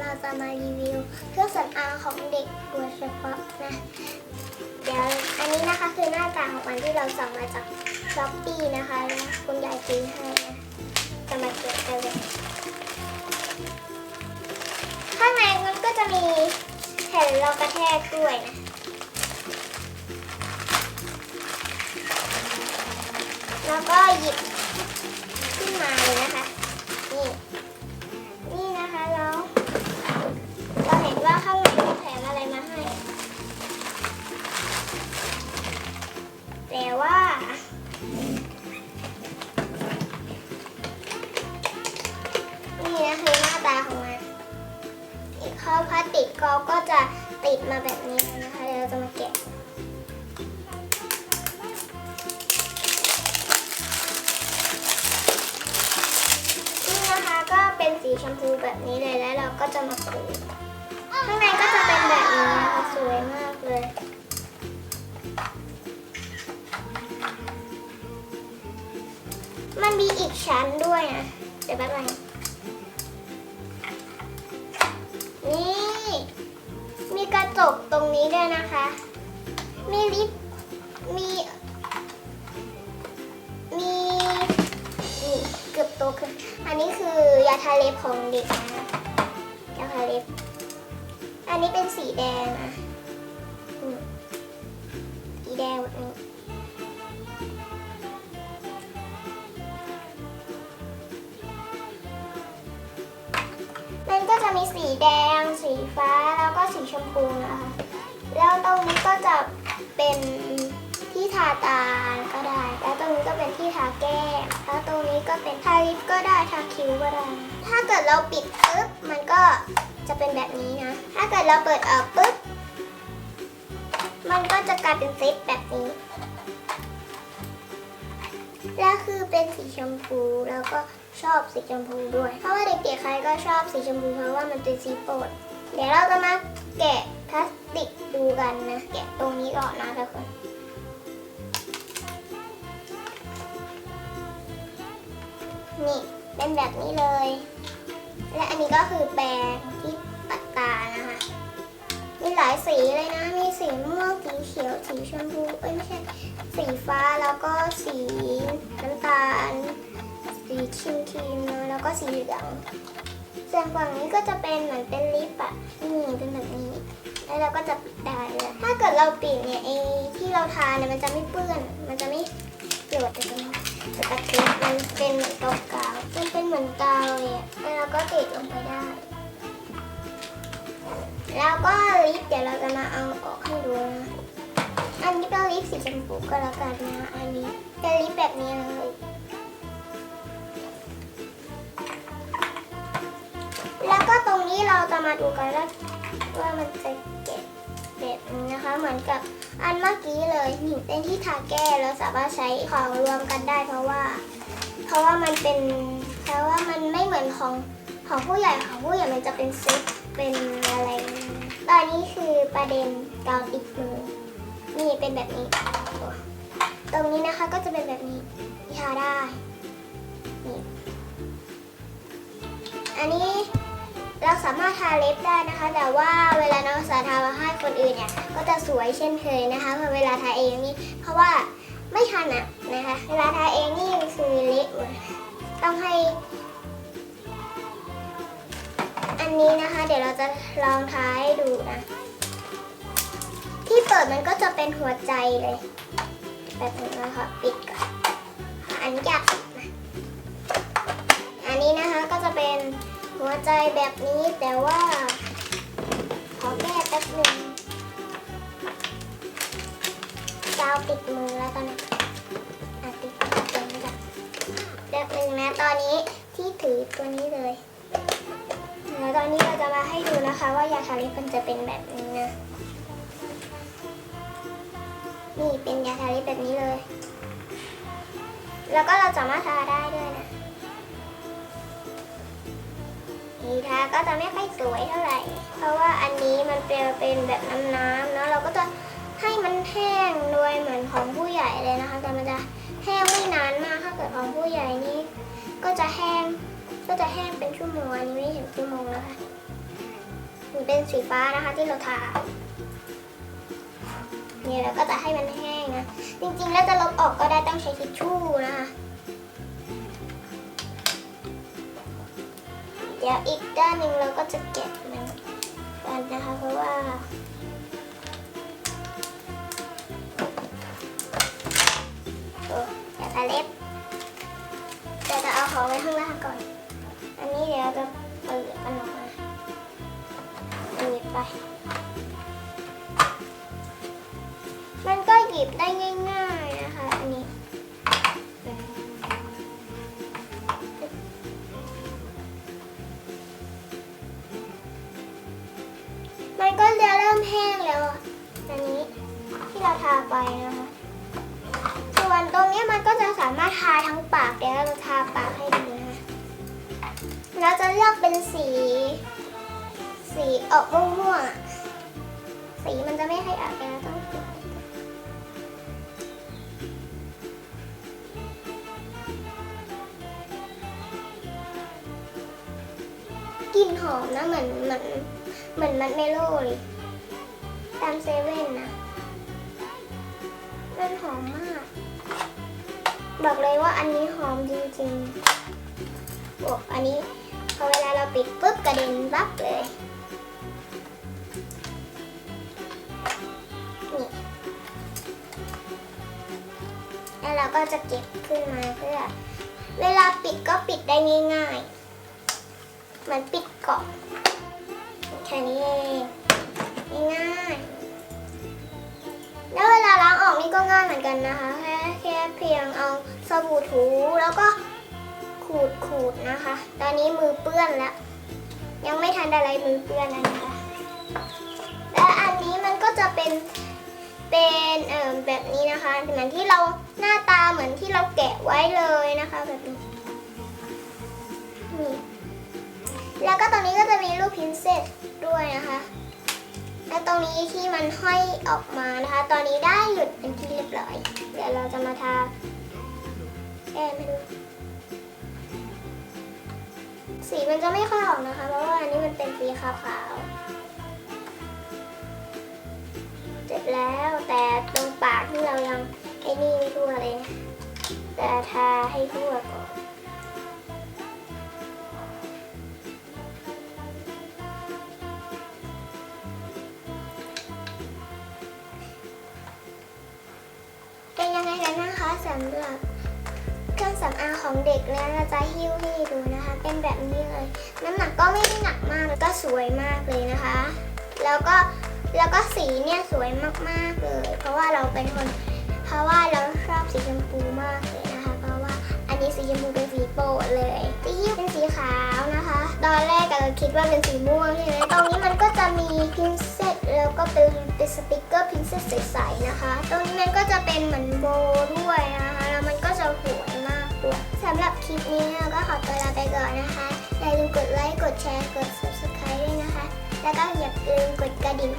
เราจะมารีวิวเครื่องสำอางของเด็กโดยเฉพาะนะ เดี๋ยวอันนี้นะคะคือหน้าตาของมันที่เราสั่งมาจากช้อปปี้นะคะแล้วคุณยายซื้อให้นะจะมาเก็บกันเลย ข้างในมันก็จะมีแผ่นรองกระแทกด้วยนะแล้วก็หยิบขึ้นมาเลยนะคะ อีกข้อพลาสติกเขาก็จะติดมาแบบนี้นะคะเดี๋ยวเราจะมาแกะนี่นะคะก็เป็นสีชมพูแบบนี้เลยแล้วเราก็จะมาขูข้างในก็จะเป็นแบบนี้นะคะสวยมากเลยมันมีอีกชั้นด้วยนะ เดี๋ยวแป๊บนึง นี้ด้วยนะคะ มีลิป มี มีนี่เกือบโตขึ้น อันนี้คือยาทาเล็บของเด็กนะคะยาทาเล็บ อันนี้เป็นสีแดงนะสีแดงแบบนี้มันก็จะมีสีแดง สีฟ้า แล้วก็สีชมพูนะคะ ตรงนี้ก็จะเป็นที่ทาตาก็ได้ แล้วตรงนี้ก็เป็นที่ทาแก้มแล้วตรงนี้ก็เป็นทาลิปก็ได้ทาคิ้วก็ได้ ถ้าเกิดเราปิดปุ๊บมันก็จะเป็นแบบนี้นะ ถ้าเกิดเราเปิดออกปุ๊บ มันก็จะกลายเป็นเซตแบบนี้ แล้วคือเป็นสีชมพูแล้วก็ชอบสีชมพูด้วย เพราะว่าเด็กๆใครก็ชอบสีชมพูเพราะว่ามันเป็นสีโปรด เดี๋ยวเราจะมาแกะ ลาสติกดูกันนะ แกะตรงนี้ก่อนนะทุกคนนี่เป็นแบบนี้เลย และอันนี้ก็คือแปรงที่ปัดตานะคะ มีหลายสีเลยนะ มีสีม่วง สีเขียว สีชมพู เอ้ยไม่ใช่ สีฟ้าแล้วก็สีน้ำตาล สีครีมครีมๆนะแล้วก็สีเหลือง ส่วนฝั่งนี้ก็จะเป็นเหมือนเป็นลิปอะนี่เป็นแบบนี้ แล้วเราก็จะปิดได้เลยถ้าเกิดเราปิดเนี่ยไอ้ที่เราทาเนี่ยมันจะไม่เปื้อน มันจะไม่หยดแต่ตรงนี้แต่กระติกมันเป็นเหมือนกาวกาวมันเป็นเหมือนกาวเลยอะแล้วเราก็ติดลงไปได้ แล้วก็ลิปเดี๋ยวเราจะมาเอาออกให้ดูนะอันนี้เป็นลิปสีชมพูก็แล้วกันนะอันนี้เป็นลิปแบบนี้เลยแล้วก็ตรงนี้เราจะมาดูกันว่า ว่ามันจะเก็บแบบนี้นะคะ เหมือนกับอันเมื่อกี้เลยนี่เป็นที่ทาแก้เราสามารถใช้ของรวมกันได้ เพราะว่า เพราะว่ามันเป็นเพราะว่ามันไม่เหมือนของของผู้ใหญ่ของผู้ใหญ่มันจะเป็นเซ็ตเป็นอะไร ตอนนี้คือประเด็นกาวติดมือนี่เป็นแบบนี้ ตรงนี้นะคะก็จะเป็นแบบนี้ทาได้นี่อันนี้ เราสามารถทาเล็บได้นะคะ แต่ว่าเวลาน้องสาวทามาให้คนอื่นเนี่ยก็จะสวยเช่นเคยนะคะพอเวลาทาเองนี่เพราะว่าไม่ถนัดนะคะ เวลาทาเองนี่คือเละหมดต้องให้ อันนี้นะคะ เดี๋ยวเราจะลองทาให้ดูนะที่เปิดมันก็จะเป็นหัวใจเลยแบบนี้นะคะปิดก่อนอันนี้อยากปิดอันนี้นะคะก็จะเป็น หัวใจแบบนี้แต่ว่า ขอแก้แป๊บหนึ่งกาวติดมือแล้วกันนะอะติดติดตรงนี้ก่อนแป๊บหนึ่งนะตอนนี้ที่ถือตัวนี้เลยแล้วตอนนี้เราจะมาให้ดูนะคะ ว่ายาทาลิปมันจะเป็นแบบนี้นะนี่เป็นยาทาลิปแบบนี้เลย แล้วก็เราสามารถทาได้ด้วยนะ นี่ทาก็จะไม่ค่อยสวยเท่าไหร่ เพราะว่าอันนี้มันเป็นเป็นแบบน้ำๆเนาะเราก็จะให้มันแห้งโดยเหมือนของผู้ใหญ่เลยนะคะ แต่มันจะแห้งไม่นานมากถ้าเกิดของผู้ใหญ่นี่ก็จะแห้งก็จะแห้งเป็นชั่วโมงอันนี้ไม่ถึงชั่วโมงแล้วค่ะมันเป็นสีฟ้านะคะที่เราทาเนี่ยเราก็จะให้มันแห้งนะจริงๆแล้วจะลบออกก็ได้ต้องใช้ทิชชู่ ดี๋ยวอีกด้านหนึ่งเราก็จะเก็บมันกันนะคะเพราะว่าโอ้อย่าทะเล็บแต่จะเอาของไว้ข้างล่างก่อน อันนี้เดี๋ยวจะเปิดมันออกมาหยิบไป มันก็หยิบได้ง่าย มันก็จะเริ่มแห้งแล้วอะอันนี้ที่เราทาไปนะคะ ส่วนตรงนี้มันก็จะสามารถทาทั้งปากเดี๋ยวเราจะทาปากให้ดูนะคะเราจะเลือกเป็นสี สีออกม่วงๆอะสีมันจะไม่ให้อาบแต่เราต้องเก็บกลิ่นหอมนะเหมือนเหมือน เหมือนมัดเมโล่เลย ตามเซเว่นนะ มันหอมมาก บอกเลยว่าอันนี้หอมจริงๆโอ้อันนี้พอเวลาเราปิดปุ๊บกระเด็นบับเลย นี่ แล้วเราก็จะเก็บขึ้นมาเพื่อ เวลาปิดก็ปิดได้ง่ายๆเหมือนปิดเกาะ แค่นี้งง่ายแล้วเวลาล้างออกนี่ก็ง่ายเหมือนกันนะคะ แค่แค่เพียงเอาสบู่ถูแล้วก็ขูดขูดนะคะ ตอนนี้มือเปื้อนแล้ว ยังไม่ทันอะไรมือเปื้อนนะคะและอันนี้มันก็จะเป็นเป็นเอ่อแบบนี้นะคะเหมือนที่เราหน้าตาเหมือนที่เราแกะไว้เลยนะคะแบบนี้นี่แล้วก็ตรงนี้ก็จะมีรูปพินเซส ด้วยนะคะ และตรงนี้ที่มันห้อยออกมานะคะ ตอนนี้ได้หยุดเป็นที่เรียบร้อย เดี๋ยวเราจะมาทาแช่ไม่ดูสีมันจะไม่ค่อยออกนะคะ เพราะว่าอันนี้มันเป็นสีขาวๆ เสร็จแล้วแต่ตรงปากที่เรายังไอ้นี่ไม่ทั่วเลยนะแต่ทาให้ทั่วก่อน เป็นยังไงกันนะคะสำหรับเครื่องสำอางของเด็กแล้วเราจะหิ้วให้ดูนะคะ เป็นแบบนี้เลย น้ำหนักก็ไม่ได้หนักมากแล้วก็สวยมากเลยนะคะ แล้วก็แล้วก็สีเนี่ยสวยมากๆเลย เพราะว่าเราเป็นคน เพราะว่าเราชอบสีชมพูมากเลยนะคะ เพราะว่าอันนี้สีชมพูเป็นสีโปรดเลยที่หิ้วเป็นสีขาวนะคะ ตอนแรกเราคิดว่าเป็นสีม่วงใช่ไหมตรงนี้มันก็จะมีพินเซตแล้วก็เป็นเป็นสติกเกอร์พินเซตใสๆนะคะ ตรงนี้มันก็จะเป็นเหมือนโบด้วยนะคะ แล้วมันก็จะสวยมากด้วยสำหรับคลิปนี้เราก็ขอตัวลาไปก่อนนะคะอย่าลืมกดไลค์ กดแชร์ กด subscribe ด้วยนะคะ แล้วก็อย่าลืมกดกระดิ่ง